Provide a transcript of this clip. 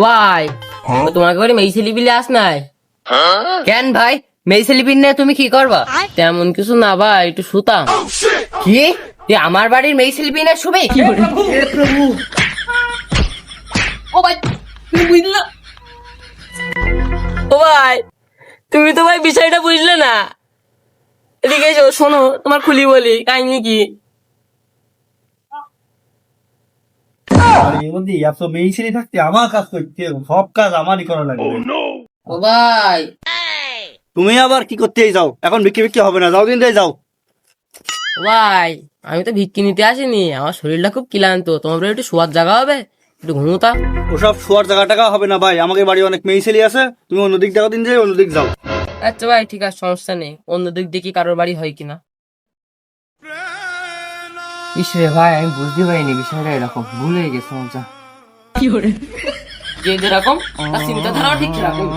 Y. মেয়ে ছেলে বিলে আস নাই? কেন ভাই? মেয়ে নিয়ে তুমি কি করবা? তেমন কিছু না ভাই একটু শুতাম। কি? আমার বাড়ির মেয়ে না শুবে? ও ভাই তুমি বুঝলো? ও ভাই তুমি তো ভাই বিষয়টা বুঝলে না। এদিকে এসো শোনো তোমার খুলি বলি কাহিনী কি? আর এর মধ্যে এত মেয়ে ছেলে থাকতে আমার কাজ করতে সব কাজ আমারই করা লাগবে। ও ভাই। তুমি আবার কি করতে যাও? এখন বিক্রি বিক্রি হবে না যাও দিন যাও। ভাই আমি তো ভিক্ষি নিতে আসিনি। আমার শরীরটা খুব ক্লান্ত। তোমার একটু শোয়ার জায়গা হবে? একটু ঘুমোতা ওসব শোয়ার জায়গা টাকা হবে না ভাই। আমাকে বাড়ি অনেক মেয়ে ছেলে আছে। তুমি অন্যদিক দেখো দিন যাই অন্যদিক যাও। আচ্ছা ভাই ঠিক আছে সমস্যা নেই। অন্য দিক দেখি কারোর বাড়ি হয় কিনা? ইসরে ভাই আমি বুঝতে পারিনি বিষয়টা এরকম। ভুল হয়ে গেছে মজা। কি করে যে যেরকম তার চিন্তাধারাও ঠিক সেরকম।